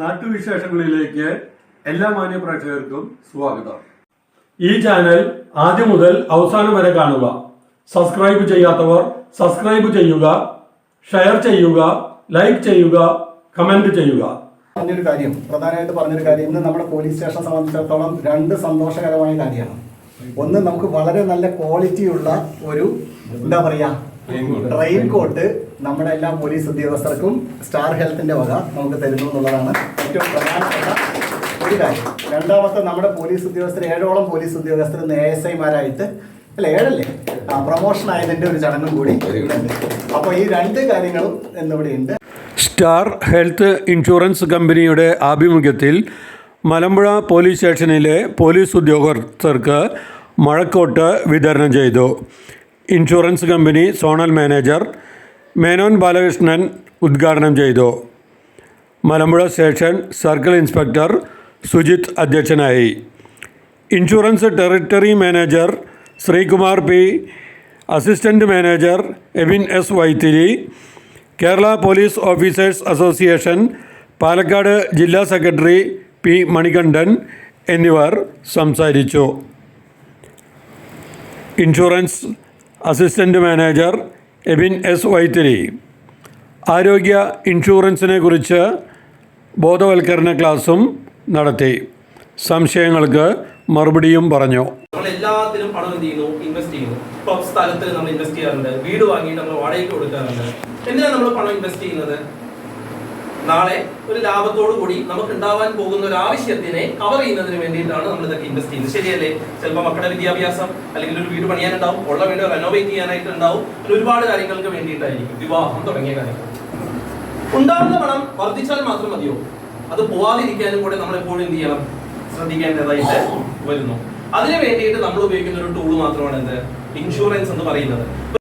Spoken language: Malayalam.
നാട്ടുവിശേഷങ്ങളിലേക്ക് എല്ലാ മാന്യ പ്രേക്ഷകർക്കും സ്വാഗതം. ഈ ചാനൽ ആദ്യം മുതൽ അവസാനം വരെ കാണുക. സബ്സ്ക്രൈബ് ചെയ്യാത്തവർ സബ്സ്ക്രൈബ് ചെയ്യുക ഷെയർ ചെയ്യുക ലൈക്ക് ചെയ്യുക കമന്റ് ചെയ്യുക. പറഞ്ഞൊരു കാര്യം പ്രധാനമായിട്ട് പറഞ്ഞൊരു കാര്യം ഇന്ന് നമ്മുടെ പോലീസ് സ്റ്റേഷനെ സംബന്ധിച്ചിടത്തോളം രണ്ട് സന്തോഷകരമായ കാര്യമാണ്. ഒന്ന് നമുക്ക് വളരെ നല്ല ക്വാളിറ്റിയുള്ള ഒരു എന്താ പറയാ റെയിൻ കോട്ട് നമ്മുടെ എല്ലാ പോലീസ് ഉദ്യോഗസ്ഥർക്കും സ്റ്റാർ ഹെൽത്തിന്റെ വക നമുക്ക് തരുന്നു എന്നുള്ളതാണ് ഏറ്റവും പ്രധാനപ്പെട്ട ഒരു കാര്യം. രണ്ടാമത്തെ നമ്മുടെ പോലീസ് ഉദ്യോഗസ്ഥർ ഏഴോളം പോലീസ് ഉദ്യോഗസ്ഥർ ഇന്ന് എ എസ് ഐമാരായിട്ട് അല്ല ഏഴല്ലേ? ആ പ്രൊമോഷൻ ആയതിന്റെ ഒരു ചടങ്ങും കൂടി ഉണ്ട്. അപ്പോൾ ഈ രണ്ട് കാര്യങ്ങളും എന്നിവിടെ ഉണ്ട് സ്റ്റാർ ഹെൽത്ത് ഇൻഷുറൻസ് കമ്പനിയുടെ ആഭിമുഖ്യത്തിൽ മലമ്പുഴ പോലീസ് സ്റ്റേഷനിലെ പോലീസ് ഉദ്യോഗസ്ഥർക്ക് മഴക്കോട്ട് വിതരണം ചെയ്തു. Insurance company zonal manager Menon Balakrishnan ഉദ്ഘാടനം ചെയ്തു. Malampuzha station circle inspector Sujith അധ്യക്ഷനായി. Insurance territory manager Sreekumar P. Assistant manager Evin S Vythiri. Kerala police officers association Palakkad ജില്ലാ സെക്രട്ടറി പി മണികണ്ഠൻ എന്നിവർ സംസാരിച്ചു. Insurance assistant manager Ebin S Vythiri. ആരോഗ്യ ഇൻഷുറൻസിനെ കുറിച്ച് ബോധവൽക്കരണ ക്ലാസും നടത്തി. സംശയങ്ങൾക്ക് മറുപടിയും പറഞ്ഞു. നമ്മൾ എല്ലാത്തിലും പണം എന്ത് ചെയ്യുന്നു ഇൻവെസ്റ്റ് ചെയ്യുന്നു. ഇപ്പൊ സ്ഥലത്തിൽ നമ്മൾ ഇൻവെസ്റ്റ് ചെയ്യാറുണ്ട് വീട് വാങ്ങിയിട്ട് നമ്മൾ വാടകയ്ക്ക് കൊടുക്കാറുണ്ട്. എന്തിനാണ് നമ്മൾ പണം ഇൻവെസ്റ്റ് ചെയ്യുന്നത്? നാളെ ഒരു ലാഭത്തോടു കൂടി നമുക്ക് ഉണ്ടാവാൻ പോകുന്ന ഒരു ആവശ്യത്തിനെ കവർ ചെയ്യുന്നതിന് വേണ്ടിയിട്ടാണ് നമ്മൾ ഇതൊക്കെ ഇൻവെസ്റ്റ് ചെയ്യുന്നത്. ശരിയല്ലേ? ചിലപ്പോൾ മക്കളുടെ വിദ്യാഭ്യാസം അല്ലെങ്കിൽ ഒരു വീട് പണിയാനുണ്ടാവും. ഉള്ള വീട് റെനോവേറ്റ് ചെയ്യാനായിട്ട് ഉണ്ടാവും ഒരുപാട് കാര്യങ്ങൾക്ക് വേണ്ടിയിട്ടായിരിക്കും. വിവാഹം തുടങ്ങിയ കാര്യങ്ങൾ. ഉണ്ടാകുന്ന പണം വർദ്ധിച്ചാൽ മാത്രം മതിയോ? അത് പോവാതിരിക്കാനും കൂടെ നമ്മൾ എപ്പോഴും എന്ത് ചെയ്യണം? ശ്രദ്ധിക്കേണ്ടതായിട്ട് വരുന്നു. അതിനു വേണ്ടിയിട്ട് നമ്മൾ ഉപയോഗിക്കുന്ന ഒരു ടൂൾ മാത്രമാണ് എന്ത്? ഇൻഷുറൻസ് എന്ന് പറയുന്നത്.